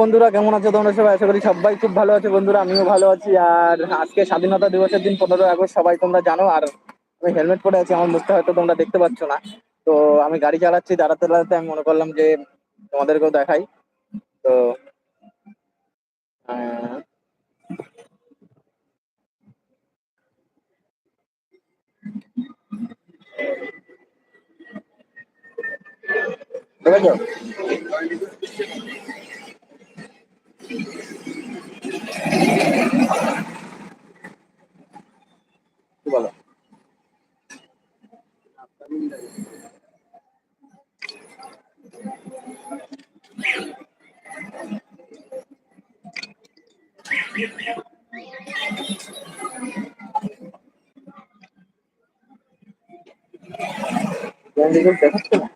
বন্ধুরা কেমন আছো তোমরা সবাই? আশা করি সবাই খুব ভালো আছে। বন্ধুরা আমিও ভালো আছি। আর আজকে স্বাধীনতা দিবসের দিন পনেরোই আগস্ট সবাই তোমরা জানো। আর আমি হেলমেট পরে আছি আমার মুখটা হয়তো তোমরা দেখতে পাচ্ছ না। তো আমি গাড়ি চালাচ্ছি দাঁড়াতে দাঁড়াতে আমি মনে করলাম যে তোমাদেরকেও দেখাই। তো আহ, দেখেছ? কি বলো দেখাচ্ছে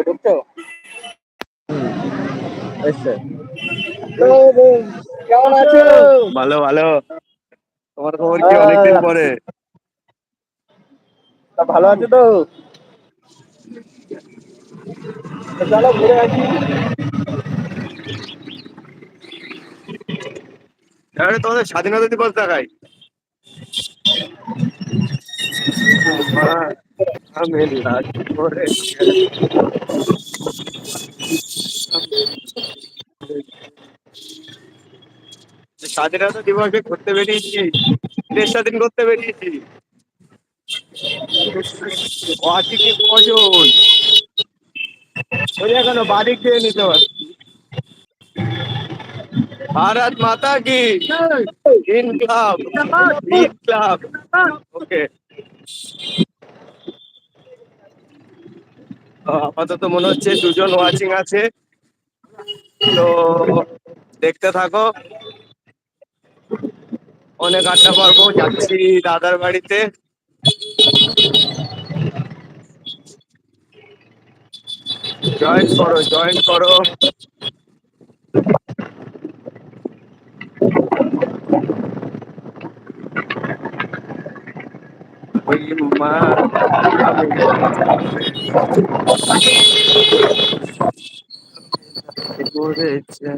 ঢুকছো কেমন আছো? ভালো ভালো। তোমার খবর কি? অনেকদিন পরে। তা ভালো আছো তো তো? চলো ঘুরে আসি। আরে তোমাদের স্বাধীনতা দিবস দেখাই। স্বাধীনতা দিবসে ঘুরতে বেরিয়েছি, দেশ স্বাধীন করতে বেরিয়েছি। আজকে কি কজন বাড়ি খেয়ে নিতে পারছি। ভারত মাতা কি ইন ক্লাব ক্লাব ওকে আপাতত মনে হচ্ছে দুজন ওয়াচিং আছে। তো দেখতে থাকো। অনেক আড্ডা পারব, যাচ্ছি দাদার বাড়িতে। জয়েন করো জয়েন করো। ওই মা আমি করেছে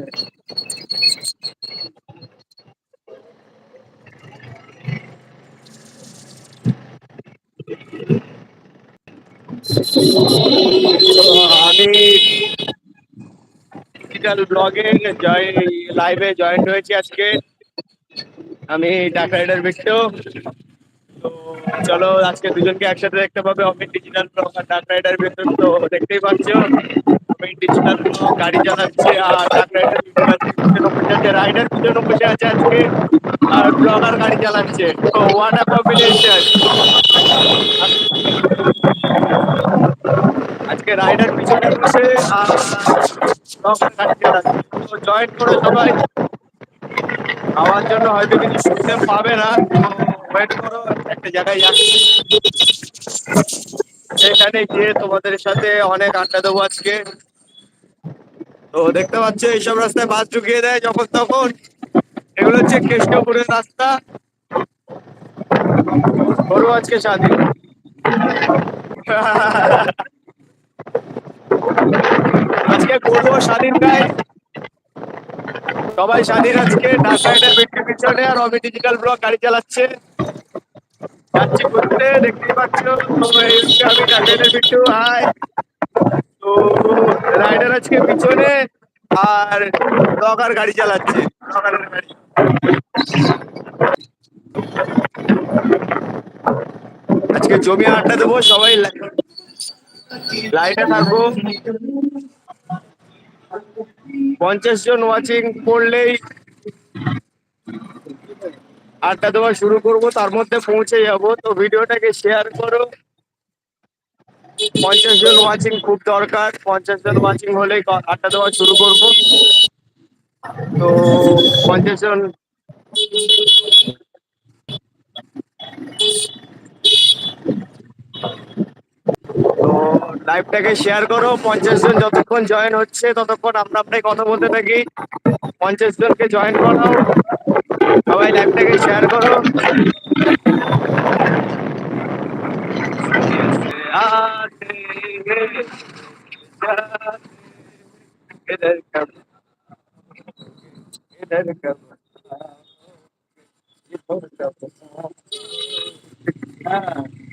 আমি ডিজিটাল ব্লগে লাইভে জয়েন হয়েছি আজকে। আমি ডাক রাইডার বিট্টু তো চলো, আজকে দুজনকে একসাথে দেখতে পাবে। অমিত ডিজিটাল ব্লগ আর ডাক রাইডার তো দেখতেই পাচ্ছ। অমিত ডিজিটাল ব্লগ গাড়ি চালাচ্ছে আর ডাক রাইডার রাইডার পিছনে বসে আছে আজকে। আর ব্লগার গাড়ি চালাচ্ছে। তো হোয়াট আ কম্বিনেশন আজকে রাইডার পিছনে বসে তো জয়েন করে সবাই। আমার জন্য হয়তো কিছু শুনতে পাবে না ওয়েট করো, একটা জায়গায় যাচ্ছি। সেখানে গিয়ে তোমাদের সাথে অনেক আড্ডা দেবো আজকে। তো দেখতে পাচ্ছ, এইসব রাস্তায় বাস ঢুকিয়ে দেয় যখন তখন। এগুলো হচ্ছে কৃষ্ণপুরের রাস্তা। করব আজকে স্বাধীন। আজকে করব স্বাধীন গায়ে। সবাই স্বাধীন আজকে ঢাকা বিক্রি পিছনে আর অমি ডিজিটাল ব্লগ গাড়ি চালাচ্ছে। যাচ্ছি ঘুরতে, দেখতেই পাচ্ছ, তো আমি ঢাকা বিট্টু হাই তো রাইডার আজকে পিছনে আর ব্লগার গাড়ি চালাচ্ছে ব্লগারের গাড়ি। আজকে জমি আড্ডা দেবো, সবাই লাইভে থাকব। পঞ্চাশ জন ওয়াচিং করলেই আড্ডা দেওয়া শুরু করব, তার মধ্যে পৌঁছে যাব। তো ভিডিওটাকে শেয়ার করো। পঞ্চাশ জন ওয়াচিং খুব দরকার। পঞ্চাশ জন ওয়াচিং হলেই ক- আড্ডা দেওয়া শুরু করব। তো পঞ্চাশ জন তো লাইভটাকে শেয়ার করো। পঞ্চাশ জন যতক্ষণ জয়েন হচ্ছে, ততক্ষণ আমরা আপনাকে কথা বলতে থাকি। পঞ্চাশ জনকে জয়েন করো। সবাই লাইভটাকে শেয়ার করো। Yeah.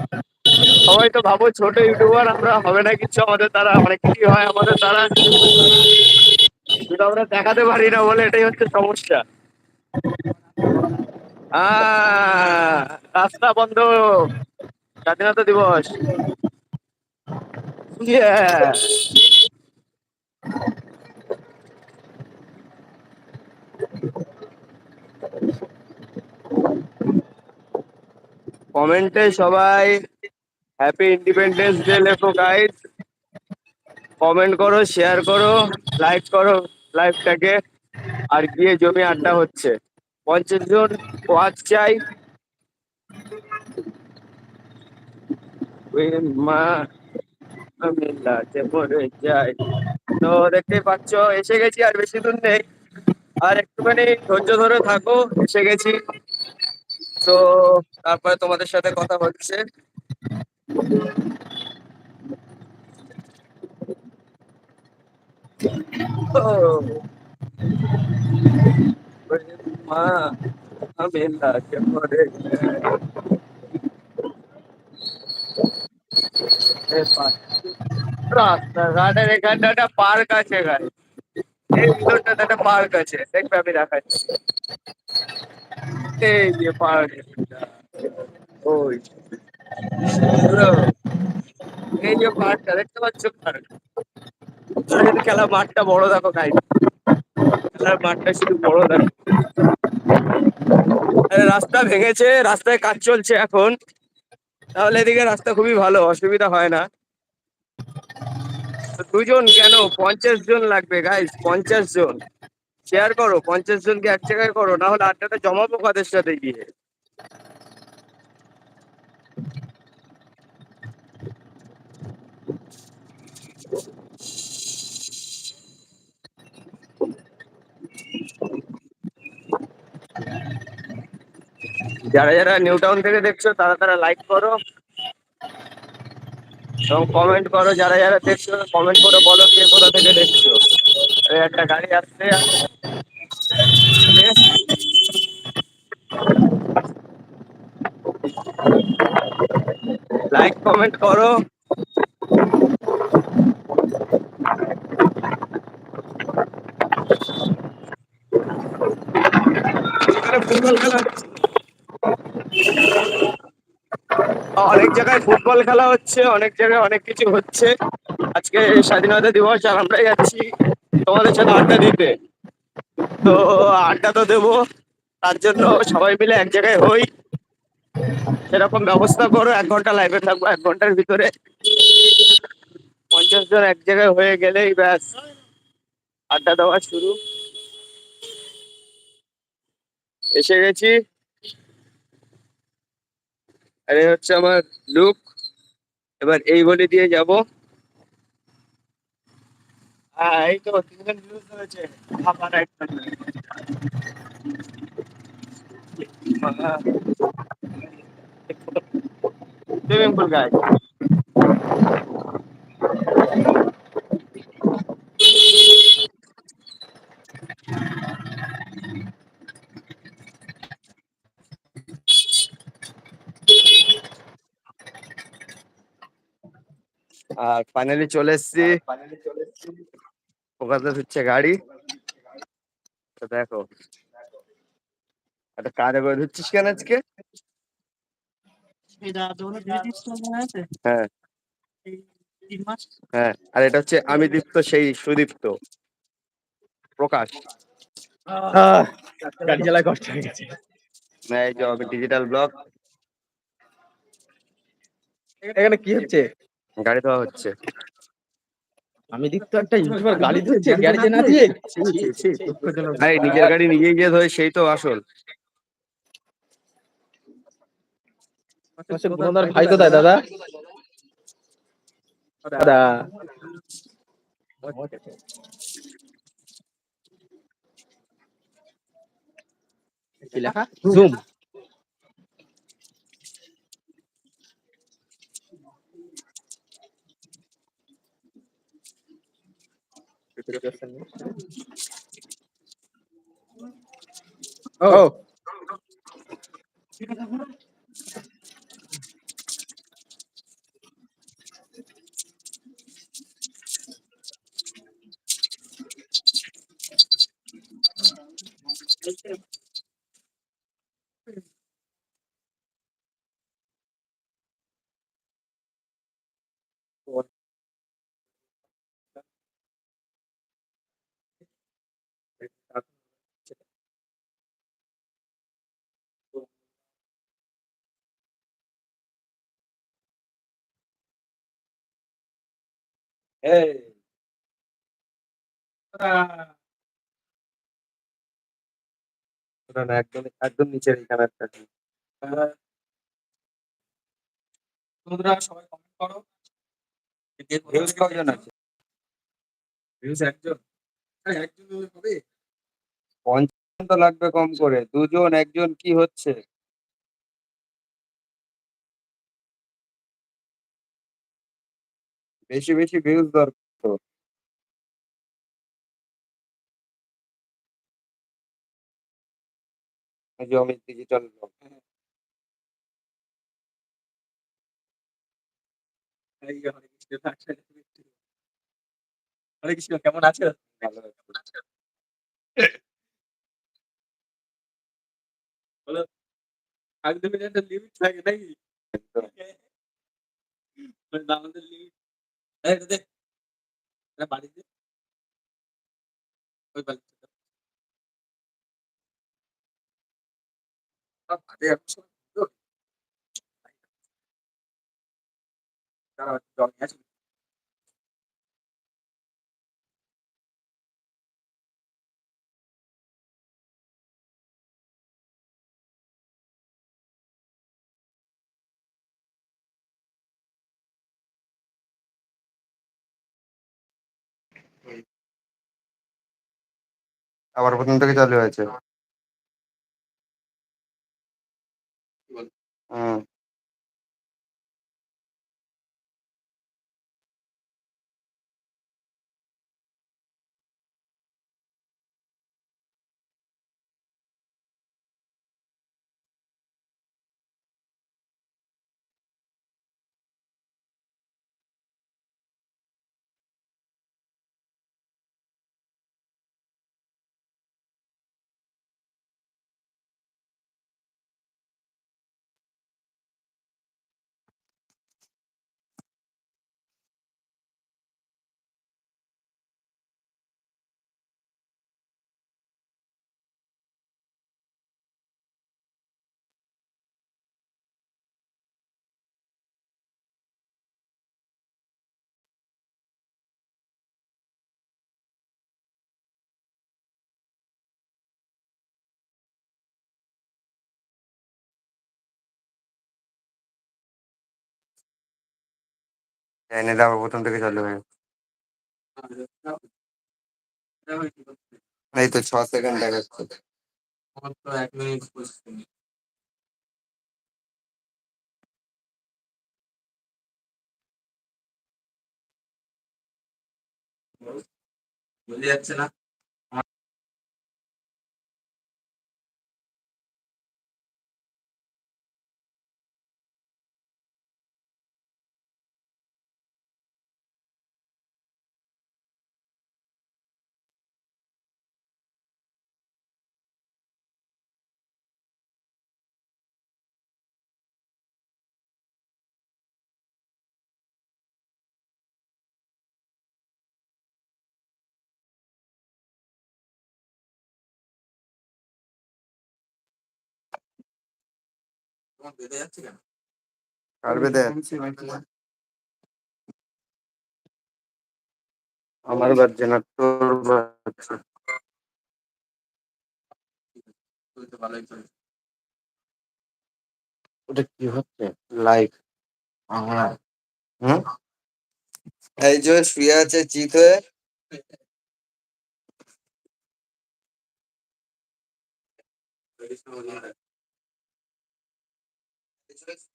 সবাই তো ভাবো ছোট ইউটিউবার, আমরা হবে না কিছু আমাদের দ্বারা অনেক কিছু হয় আমাদের দ্বারা আমরা দেখাতে পারি না বলে এটাই হচ্ছে সমস্যা রাস্তা বন্ধ, স্বাধীনতা দিবস. কমেন্টে সবাই হ্যাপি ইন্ডিপেন্ডেন্স ডে লেখো গাইড কমেন্ট করো শেয়ার করো লাইক করো লাইভটাকে আর গিয়ে জমি আড্ডা হচ্ছে। পঞ্চাশ জন ওয়াচ চাই। মা যাই। তো দেখতেই পাচ্ছ, এসে গেছি আর বেশি দূর নেই। আর একটুখানি ধৈর্য ধরে থাকো, এসে গেছি। তো তারপরে তোমাদের সাথে কথা হচ্ছে। মা আমি এখানটা একটা পার্ক আছে গাই এই একটা পার্ক আছে দেখবে আমি দেখাচ্ছি এই যে পার্ক ওই এই যে পার্কটা দেখতে পাচ্ছ পার্ক খেলা মাঠটা বড় দেখো গাই খেলার মাঠটা শুধু বড় দেখো রাস্তা ভেঙেছে রাস্তায় কাজ চলছে এখন তাহলে এদিকে রাস্তা খুবই ভালো অসুবিধা হয় না দুজন কেন পঞ্চাশ জন লাগবে গাইস পঞ্চাশ জন শেয়ার করো পঞ্চাশ জনকে এক জায়গায় করো না হলে আড্ডাটা জমাবো কাদের সাথে গিয়ে যারা যারা নিউ টাউন থেকে দেখছ, তারা তারা লাইক করো। এবং কমেন্ট করো, যারা যারা দেখছ কমেন্ট করে বলো কে কোথা থেকে দেখছ। একটা গাড়ি আসছে। লাইক কমেন্ট করো এখানে ফুটবল খেলা হচ্ছে। অনেক জায়গায় ফুটবল খেলা হচ্ছে, অনেক জায়গায় অনেক কিছু হচ্ছে। আজকে স্বাধীনতা দিবস আর আমরা যাচ্ছি তোমাদের সাথে আড্ডা দিতে। তো আড্ডা তো দেবো, তার জন্য সবাই মিলে এক জায়গায় হই। সেরকম ব্যবস্থা করো, এক ঘণ্টা লাইভে থাকব, এক ঘণ্টার ভিতরে। পঞ্চাশ জন এক জায়গায় হয়ে গেলেই ব্যাস, আড্ডা দেওয়া শুরু। এসে গেছি। আরে হচ্ছে আমার লুক। এবার এই বলে দিয়ে যাব। হ্যাঁ এই তো, তিনজন ভিউজ হয়েছে ফাঁকা রাইট সুইমিং পুল গাইজ আর ফাইনালি চলে এসেছি। ওখানে হচ্ছে গাড়ি। তো দেখো। একটা কাজে করে ধুচ্ছিস কেন আজকে? হ্যাঁ। মাস। হ্যাঁ। আর এটা হচ্ছে আমি দীপ্ত সেই সুদীপ্ত। প্রকাশ। গাড়ি চালায় কষ্ট হয়ে গেছে। না, এই যে আমি ডিজিটাল ব্লগ এখানে কি হচ্ছে? গাড়ি দেওয়া হচ্ছে। আমি দেখতো একটা ইউটিউবার গাড়ি ধরছে গ্যারেজে না দিয়ে? আরে নিজের গাড়ি নিজে গিয়ে ধরে সেই তো আসল। আচ্ছা গুণদার ভাই কোথায় দাদা? দাদা। কি লেখা? Zoom the definition. Oh. oh. ও না না একদম একদম নিচের এই বন্ধুরা সবাই কমেন্ট করো। ভিউজ কজন আছে? ভিউজ একজন। একজন হবে? পঞ্চাশ লাগবে কম করে। দুজন একজন কি হচ্ছে? বেশি বেশি ভিউজ দরকার অমিত ডিজিটাল ব্লগ হরে কৃষ্ণ কেমন আছো? আছে। আগে তুমি একটা লিমিট থাকে নাকি? একদম। আমাদের লিমিট এই এটা দে এটা বাড়ি দে ওই বাড়ি দে আ, বাড়ি এখন সব সুন্দর। দাঁড়াও, একটু জল নিয়ে আসি। আবার প্রথম থেকে চালু হয়েছে। হুম। এনে আবার প্রথম থেকে চালু হয়ে এই তো ছ সেকেন্ড দেখাচ্ছে এক মিনিট বোঝা যাচ্ছে না তোমার বেঁধে যাচ্ছে কেন? কার বেদে আমার বাজছে না তোর বাজছে তুই তো ভালোই চলছে ওটা কি হচ্ছে? লাইভ আমরা হুম? এই যে শুয়ে আছে চিত হয়ে। It's just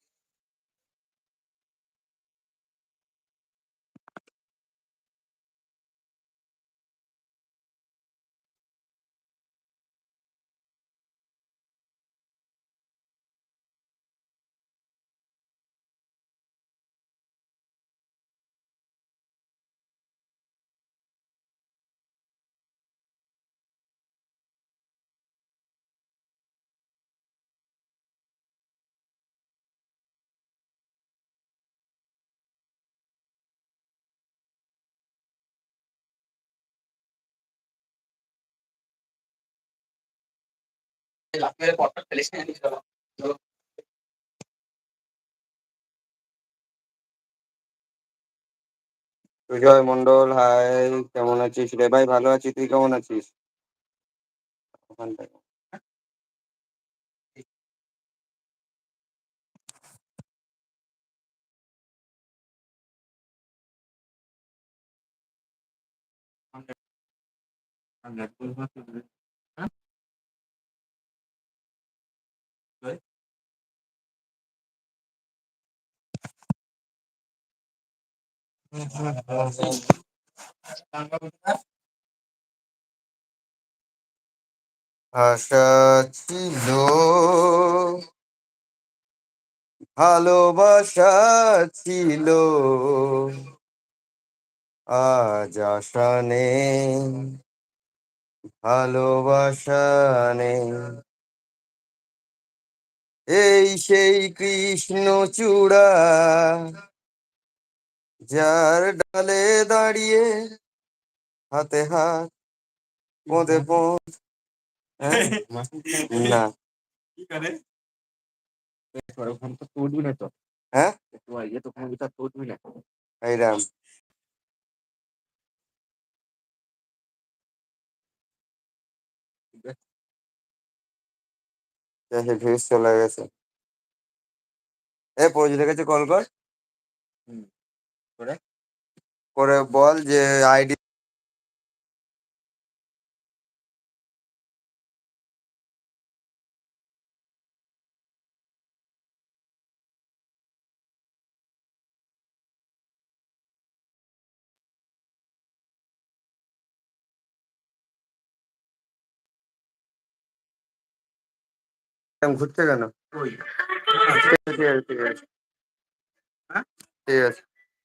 লাফের পটটা ফেলিস না জানিস তো? সুজয় মন্ডল হাই কেমন আছিস রে ভাই? ভালো আছি তুই কেমন আছিস? ওখান থেকে। আশা ছিল ভালোবাসা ছিল। আজ আশা নেই ভালোবাসা নেই। এই সেই কৃষ্ণ চূড়া যার ডালে দাঁড়িয়ে হাতে হাত পোঁদে পোঁত হ্যাঁ? না। কি করে? তো না তো। হ্যাঁ? ইয়ে তো কোনো বিচার তুলবি না। এইরাম দেখে ভিউজ চলে গেছে। এ পৌঁছে কাছে কল কর করে? করে বল যে আইডি ঘুরছে কেন? ঠিক আছে ঠিক আছে।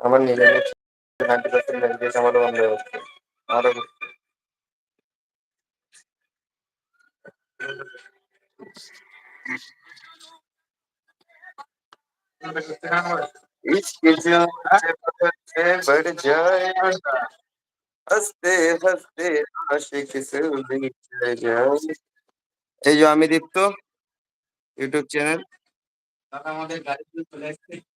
আমার নিজের নাইনটি পার্সেন্ট ল্যাঙ্গুয়েজ আমারও বন্ধ হয়ে যাচ্ছে আরো इसके जाने से बढ़ जाए हंसते हंसते आशिक से बिछड़ जाए এই যে আমি দীপ্ত ইউটিউব চ্যানেল দাদা আমাদের গাড়ি চলে আসছে দাদা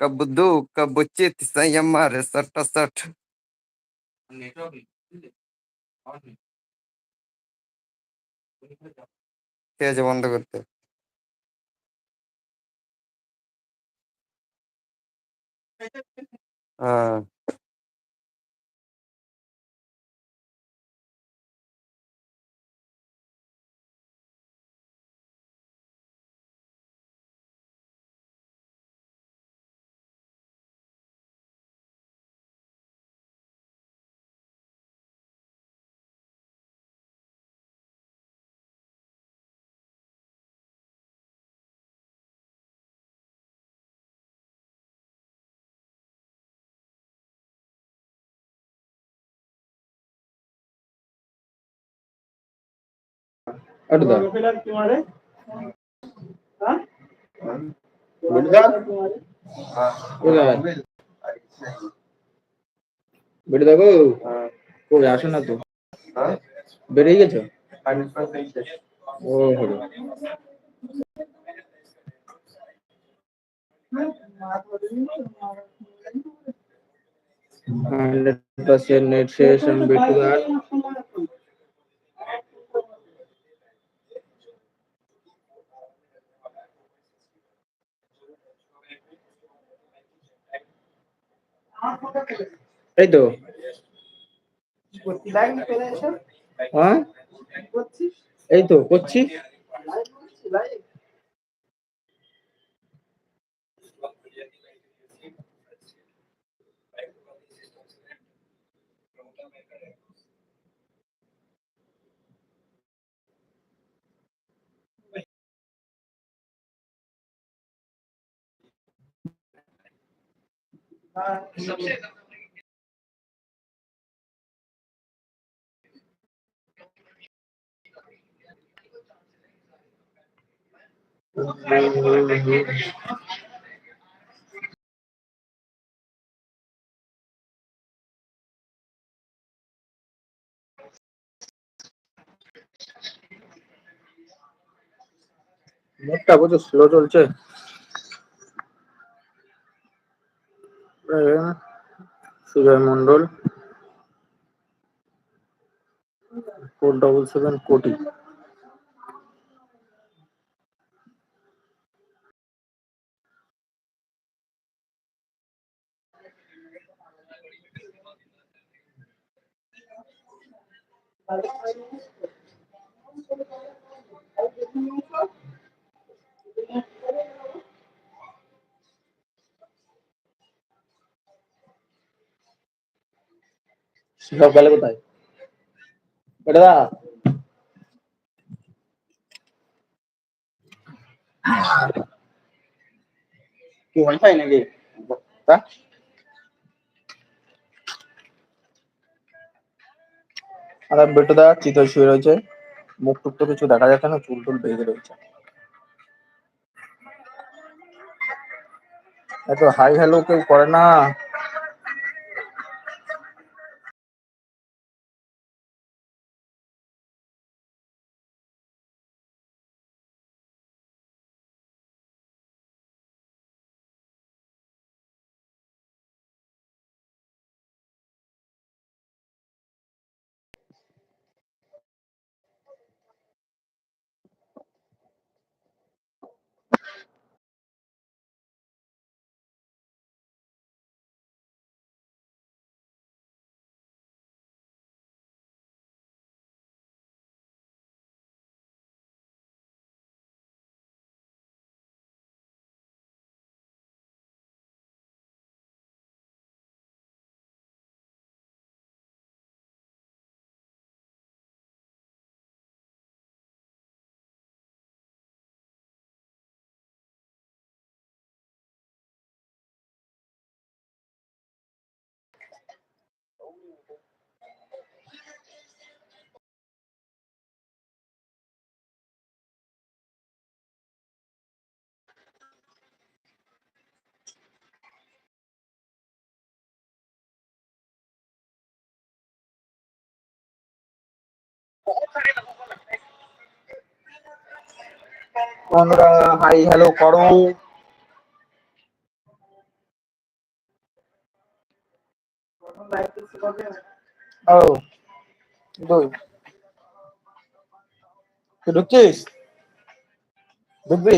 कब दू कब चित संयम मारे सट सट নেটওয়ার্ক নেই বুঝলি পাওয়ার নেই ঠিক আছে বন্ধ করতে হ্যাঁ अड्डा तुम्हारे బిడ్డ ఓ యాసన তো বেরিয়ে গেছো ও হলো hundred percent net share bit to that এই তো। হ্যাঁ? এই তো করছি। নেটটা প্রচুর স্লো চলছে Sujay Mondal four double seven crore সব গেলে কোথায়? দা। আর বেটুদা চিতল শুয়ে রয়েছে? মুখ টুক তো কিছু দেখা যাচ্ছে না, চুল টুল বেঁধে রয়েছে। এত হাই হ্যালো কেউ করে না। বন্ধুরা হাই হ্যালো করো। ও দুই। তুই ঢুকছিস? ঢুকবি?